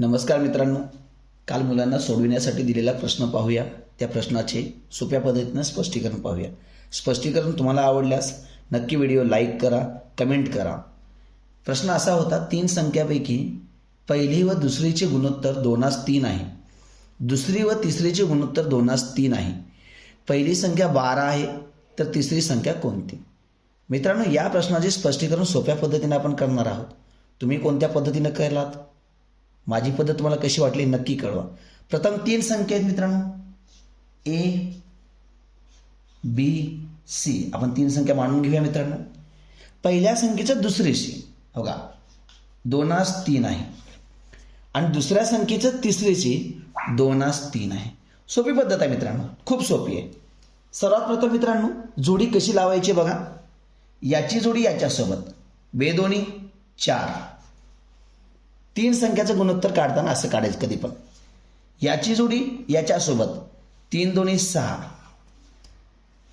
नमस्कार मित्रांनो. काल मुलांना सोडविण्यासाठी दिलेला प्रश्न पाहूया. त्या प्रश्नाचे सोप्या पद्धतीनं स्पष्टीकरण पाहूया. स्पष्टीकरण तुम्हाला आवडल्यास नक्की व्हिडिओ लाईक करा कमेंट करा. प्रश्न असा होता तीन संख्यापैकी पहिली व दुसरीचे गुणोत्तर दोनास तीन आहे. दुसरी व तिसरीचे गुणोत्तर दोनास तीन आहे. पहिली संख्या बारा आहे तर तिसरी संख्या कोणती? मित्रांनो या प्रश्नाचे स्पष्टीकरण सोप्या पद्धतीने आपण करणार आहोत. तुम्ही कोणत्या पद्धतीनं केलात माझी पद्धत तुम्हाला कशी वाटली नक्की कळवा. प्रथम तीन संख्या आहेत मित्रांनो. ए बी सी आपण तीन संख्या मांडून घेऊया मित्रांनो. पहिल्या संख्येचं दुसरीशी हो का? दोनास तीन आहे. आणि दुसऱ्या संख्येचं तिसरीशी दोनास तीन आहे. सोपी पद्धत आहे मित्रांनो. खूप सोपी आहे. सर्वात प्रथम मित्रांनो जोडी कशी लावायची बघा. याची जोडी याच्यासोबत. बेदोनी चार. तीन संख्याचं गुणोत्तर काढताना असं काढायचं कधी पण. याची जोडी याच्यासोबत तीन दोन्ही सहा.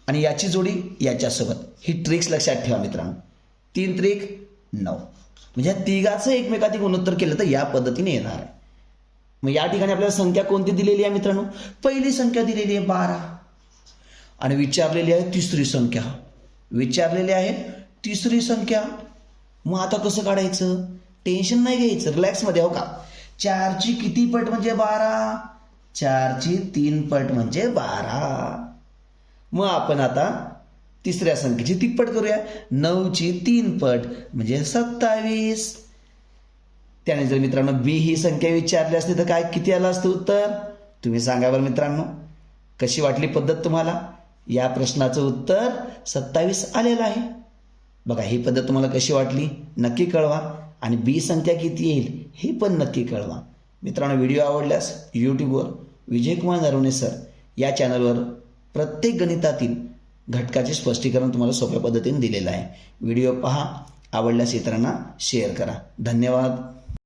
आणि याची जोडी याच्यासोबत. ही ट्रिक्स लक्षात ठेवा मित्रांनो. तीन त्रिक नऊ. म्हणजे तिघाचं एकमेकाची गुणोत्तर केलं तर या पद्धतीने येणार आहे. मग या ठिकाणी आपल्याला संख्या कोणती दिलेली आहे मित्रांनो? पहिली संख्या दिलेली आहे बारा. आणि विचारलेली आहे तिसरी संख्या. विचारलेली आहे तिसरी संख्या. मग आता कसं काढायचं? टेन्शन नाही घ्यायचं रिलॅक्समध्ये हो का? चारची किती पट म्हणजे बारा? चारची तीन पट म्हणजे बारा. मग आपण आता तिसऱ्या संख्येची तिप्पट करूया. नऊची तीन पट म्हणजे सत्तावीस. त्याने जर मित्रांनो बी ही संख्या विचारली असती तर काय किती आलं असतं उत्तर? तुम्ही सांगा बरं मित्रांनो. कशी वाटली पद्धत तुम्हाला? या प्रश्नाचं उत्तर सत्तावीस आलेलं आहे. बघा ही पद्धत तुम्हाला कशी वाटली? नक्की कळवा. आणि बी संख्या किती येईल हे पण नक्की कळवा. मित्रांनो व्हिडिओ आवडल्यास यूट्यूबवर विजयकुमार नरवणे सर या चॅनलवर प्रत्येक गणितातील घटकाचे स्पष्टीकरण तुम्हाला सोप्या पद्धतीने दिलेलं आहे. व्हिडिओ पहा आवडल्यास इतरांना शेअर करा. धन्यवाद.